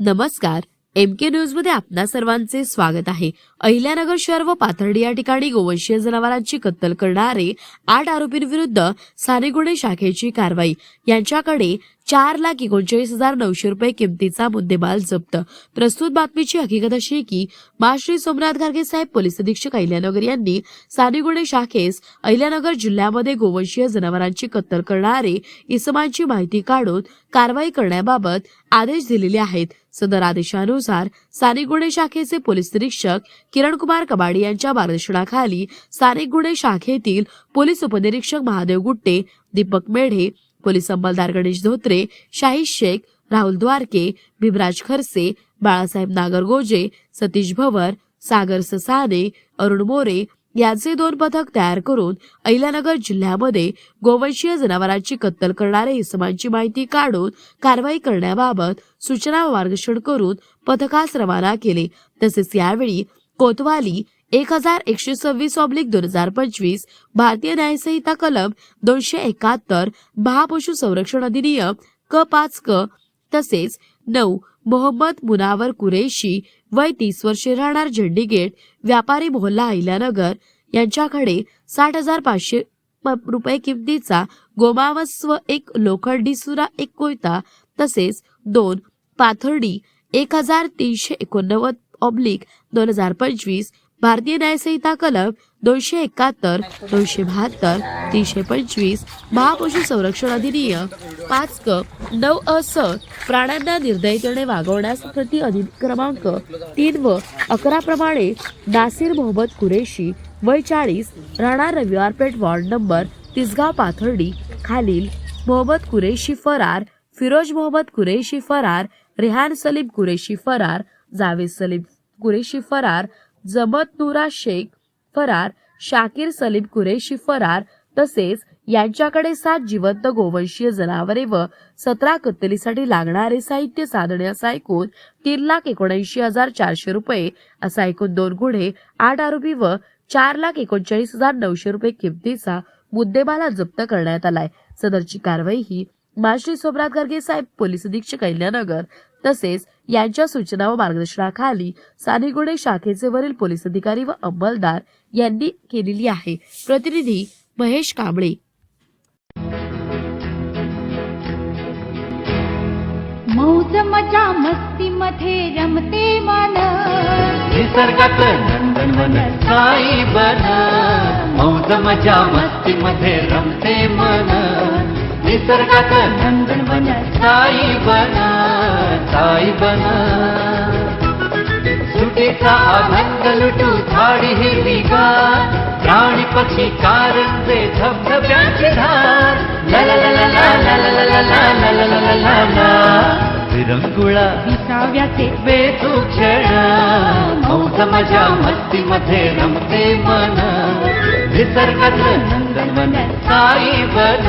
नमस्कार. एम के न्यूजमध्ये आपणा सर्वांचे स्वागत आहे. अहिल्यानगर शहर व पाथर्डी या ठिकाणी गोवंशीय जनावरांची कत्तल करणारे आठ आरोपींविरुद्ध सारे गुन्हे शाखेची कारवाई. यांच्याकडे चार लाख एकोणचाळीस हजार नऊशे रुपये किमतीचा मुद्देमाल जप्त. प्रस्तुत बातमीची हकीकत अशी आहे की महाश्री सोमनाथ गार्गे साहेब पोलीस अधीक्षक अहिल्यानगर यांनी साने गुन्हे शाखेस अहिल्यानगर जिल्ह्यामध्ये गोवंशीय जनावरांची कत्तल करणारे इसमांची माहिती काढून कारवाई करण्याबाबत आदेश दिलेले आहेत. सदर आदेशानुसार स्थानिक गुन्हे शाखेचे पोलीस निरीक्षक किरण कुमार कबाडी यांच्या मार्गदर्शनाखाली स्थानिक गुन्हे शाखेतील पोलीस उपनिरीक्षक महादेव गुट्टे दीपक मेढे पोलीस अंमलदार गणेश धोत्रे शाहीद शेख राहुल द्वारके भीमराज खरसे बाळासाहेब नागरगोजे सतीश भवर सागर ससाने अरुण मोरे यांचे दोन पथक तयार करून अहिल्यानगर जिल्ह्यामध्ये गोवंशीय जनावरांची कत्तल करणाऱ्या इसमांची माहिती काढून कारवाई करण्याबाबत सूचना मार्गदर्शन करून पथकास रवाना केले. तसेच यावेळी कोतवाली एक हजार एकशे सव्वीस ऑब्लिक दोन हजार पंचवीस भारतीय न्यायसंहिता कलम दोनशे एकाहत्तर महापशु संरक्षण अधिनियम क पाच क तसेच नऊ मोहम्मद मुनावर कुरेशी वय तीस वर्षे राहणार झेंडी गेट व्यापारी मोहल्ला अहिल्यानगर यांच्याकडे साठ हजार पाचशे रुपये किमतीचा गोमावस व एक लोखंडी सुरा एक कोयता तसेच दोन पाथर्डी एक हजार तीनशे एकोणनव्वद ऑब्लिक दोन हजार पंचवीस भारतीय न्यायसंहिता कलम दोनशे एकाहत्तर दोनशे बहात्तर तीनशे पंचवीस महापशु संरक्षण अधिनियम पाच क नऊ अस प्राण्यांना निर्दयतेने वागवण्यास प्रति क्रमांक तीन व अकरा प्रमाणे नासिर मोहम्मद कुरेशी वय चाळीस राणा रविवार पेठ वॉर्ड नंबर तिसगाव पाथर्डी खालील मोहम्मद कुरेशी फरार फिरोज मोहम्मद कुरेशी फरार रेहान सलीम कुरेशी फरार जावेद सलीम कुरेशी फरार जमत नुरा शेख फरार शाकीर सलीम कुरेशी फरार तसेच यांच्याकडे सात जिवंत गोवंशीय जनावरे व सतरा कत्तलीसाठी लागणारे साहित्य साधने असा ऐकून तीन लाख एकोणऐंशी हजार चारशे रुपये असा ऐकून दोन गुन्हे आठ आरोपी व चार लाख एकोणचाळीस हजार नऊशे रुपये किमतीचा मुद्देमाला जप्त करण्यात आलाय. सदरची कारवाई ही माश्री सोमनाथ गर्गे साहेब पोलीस अधीक्षक अहिल्यानगर तसेच यांच्या सूचना व मार्गदर्शनाखाली गुन्हे शाखेचे वरील पोलीस अधिकारी व अंमलदार यांनी केलेली आहे. प्रतिनिधी महेश कांबळे. मौज मजा मस्ती मध्ये रमते मन. निसर्गात नंदनवन साई बन. मौज मजा मस्ती मध्ये रमते मन. निसर्गात नंदनवन साई बन साई बन सुटेचा आनंद लुटू झाडी हिरवीगार प्राणी पक्षी कारंजे धबधब्याची धार ला ला ला ला ला ला ला ला ला ला ला ला ला विरंगुळा विसाव्याचे बेतू क्षण मौज मजा मस्ती मध्ये रमते मन निसर्गात साई बन साई बन